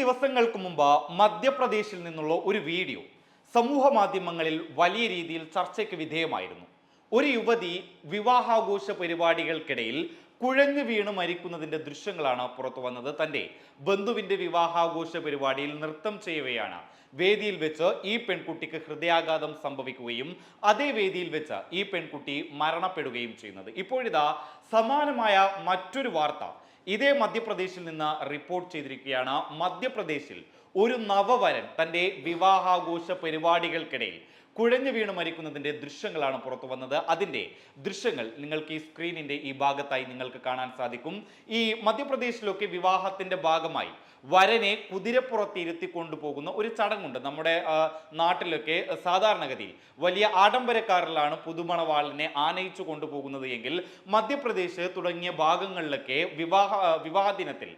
ദിവസങ്ങൾക്ക് മുമ്പ് മധ്യപ്രദേശിൽ നിന്നുള്ള ഒരു വീഡിയോ സമൂഹ മാധ്യമങ്ങളിൽ വലിയ രീതിയിൽ ചർച്ചയ്ക്ക് വിധേയമായിരുന്നു. ഒരു യുവതി വിവാഹാഘോഷ പരിപാടികൾക്കിടയിൽ കുഴഞ്ഞു വീണ് മരിക്കുന്നതിന്റെ ദൃശ്യങ്ങളാണ് പുറത്തു വന്നത്. തന്റെ ബന്ധുവിന്റെ വിവാഹാഘോഷ പരിപാടിയിൽ നൃത്തം ചെയ്യവെയാണ്. വേദിയിൽ വെച്ച് ഈ പെൺകുട്ടിക്ക് ഹൃദയാഘാതം സംഭവിക്കുകയും അതേ വേദിയിൽ വെച്ച് ഈ പെൺകുട്ടി മരണപ്പെടുകയും ചെയ്യുന്നത്. ഇപ്പോഴിതാ സമാനമായ മറ്റൊരു വാർത്ത ഇതേ മധ്യപ്രദേശിൽ നിന്ന് റിപ്പോർട്ട് ചെയ്തിരിക്കുകയാണ്. മധ്യപ്രദേശിൽ ഒരു നവവരൻ തന്റെ വിവാഹാഘോഷ പരിപാടികൾക്കിടയിൽ കുഴഞ്ഞു വീണ് മരിക്കുന്നതിന്റെ ദൃശ്യങ്ങളാണ് പുറത്തു വന്നത്. അതിന്റെ ദൃശ്യങ്ങൾ നിങ്ങൾക്ക് ഈ സ്ക്രീനിന്റെ ഈ ഭാഗത്തായി നിങ്ങൾക്ക് കാണാൻ സാധിക്കും. ഈ മധ്യപ്രദേശിലൊക്കെ വിവാഹത്തിന്റെ ഭാഗമായി വരനെ കുതിരപ്പുറത്ത് ഇരുത്തി കൊണ്ടുപോകുന്ന ഒരു ചടങ്ങുണ്ട്. നമ്മുടെ നാട്ടിലൊക്കെ സാധാരണഗതിയിൽ വലിയ ആഡംബരക്കാരിലാണ് പുതുമണവാളിനെ ആനയിച്ചു കൊണ്ടുപോകുന്നത് എങ്കിൽ മധ്യപ്രദേശ് തുടങ്ങിയ ഭാഗങ്ങളിലൊക്കെ വിവാഹ വിവാഹ ദിനത്തിൽ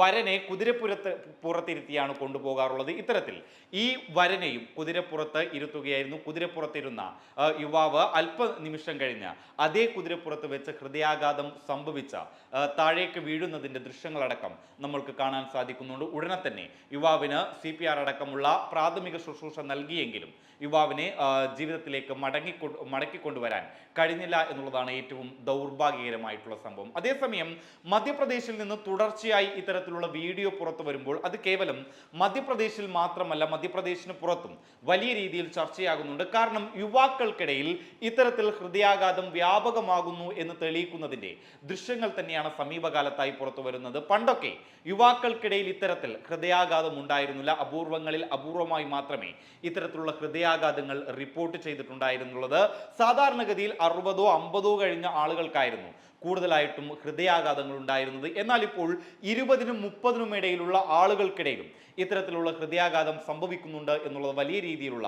വരനെ കുതിരപ്പുറത്ത് പുറത്തിരുത്തിയാണ് കൊണ്ടുപോകാറുള്ളത്. ഇത്തരത്തിൽ ഈ വരനെയും കുതിരപ്പുറത്ത് ഇരുത്തുകയായിരുന്നു കുതിരപ്പുറത്തിരുന്ന യുവാവ് അല്പ നിമിഷം കഴിഞ്ഞ് അതേ കുതിരപ്പുറത്ത് വെച്ച് ഹൃദയാഘാതം സംഭവിച്ച താഴേക്ക് വീഴുന്നതിന്റെ ദൃശ്യങ്ങളടക്കം നമ്മൾക്ക് കാണാൻ സാധിക്കുന്നുണ്ട്. ഉടനെ തന്നെ യുവാവിന് സി പി ആർ അടക്കമുള്ള പ്രാഥമിക ശുശ്രൂഷ നൽകിയെങ്കിലും യുവാവിനെ ജീവിതത്തിലേക്ക് മടങ്ങി മടക്കിക്കൊണ്ടുവരാൻ കഴിഞ്ഞില്ല എന്നുള്ളതാണ് ഏറ്റവും ദൗർഭാഗ്യകരമായിട്ടുള്ള സംഭവം. അതേസമയം മധ്യപ്രദേശിൽ നിന്ന് തുടർച്ചയായി ഇത്തരത്തിലുള്ള വീഡിയോ പുറത്തു വരുമ്പോൾ അത് കേവലം മധ്യപ്രദേശിൽ മാത്രമല്ല മധ്യപ്രദേശിന് പുറത്തും വലിയ രീതിയിൽ ചർച്ചയാകുന്നുണ്ട് കാരണം യുവാക്കൾക്കിടയിൽ ഇത്തരത്തിൽ ഹൃദയാഘാതം വ്യാപകമാകുന്നു എന്ന് തെളിയിക്കുന്നതിന്റെ ദൃശ്യങ്ങൾ തന്നെയാണ് സമീപകാലത്തായി പുറത്തു വരുന്നത്. പണ്ടൊക്കെ യുവാക്കൾക്കിടയിൽ ഇത്തരത്തിൽ ഹൃദയാഘാതം ഉണ്ടായിരുന്നില്ല. അപൂർവങ്ങളിൽ അപൂർവമായി മാത്രമേ ഇത്തരത്തിലുള്ള ഹൃദയാഘാതങ്ങൾ റിപ്പോർട്ട് ചെയ്തിട്ടുണ്ടായിരുന്നുള്ളത്. സാധാരണഗതിയിൽ അറുപതോ അമ്പതോ കഴിഞ്ഞ ആളുകൾക്കായിരുന്നു കൂടുതലായിട്ടും ഹൃദയാഘാതങ്ങൾ ഉണ്ടായിരുന്നത്. എന്നാൽ ഇപ്പോൾ ഇരുപതിനും മുപ്പതിനും ഇടയിലുള്ള ആളുകൾക്കിടയിലും ഇത്തരത്തിലുള്ള ഹൃദയാഘാതം സംഭവിക്കുന്നുണ്ട് എന്നുള്ളത് വലിയ രീതിയിലുള്ള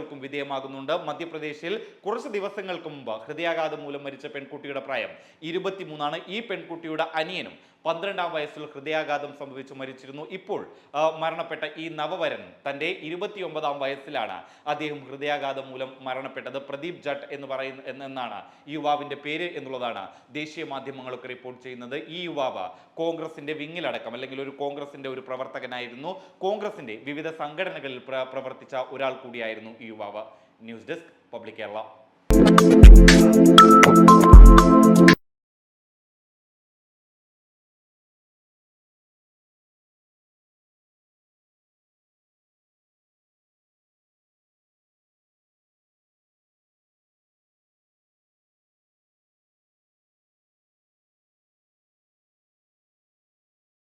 ചർച്ചകൾക്കും വിധേയമാകുന്നുണ്ട്. മധ്യപ്രദേശിൽ കുറച്ച് ദിവസങ്ങൾക്ക് മുമ്പ് ഹൃദയാഘാതം മൂലം മരിച്ച പെൺകുട്ടിയുടെ പ്രായം ഇരുപത്തിമൂന്നാണ്. ഈ പെൺകുട്ടിയുടെ അനിയനും പന്ത്രണ്ടാം വയസ്സിൽ ഹൃദയാഘാതം സംഭവിച്ചു മരിച്ചിരുന്നു. ഇപ്പോൾ മരണപ്പെട്ട ഈ നവവരൻ തന്റെ ഇരുപത്തിയൊമ്പതാം വയസ്സിലാണ് അദ്ദേഹം ഹൃദയാഘാതം മൂലം മരണപ്പെട്ടത്. പ്രദീപ് ജട്ട് എന്ന് പറയുന്ന എന്നാണ് ഈ യുവാവിന്റെ പേര് എന്നുള്ളതാണ് ദേശീയ മാധ്യമങ്ങളൊക്കെ റിപ്പോർട്ട് ചെയ്യുന്നത്. ഈ യുവാവ് കോൺഗ്രസിന്റെ വിങ്ങിലടക്കം അല്ലെങ്കിൽ ഒരു കോൺഗ്രസിന്റെ ഒരു പ്രവർത്തകനായിരുന്നു. കോൺഗ്രസിന്റെ വിവിധ സംഘടനകളിൽ പ്രവർത്തിച്ച ഒരാൾ കൂടിയായിരുന്നു ഈ യുവാവ്. News desk public Kerala.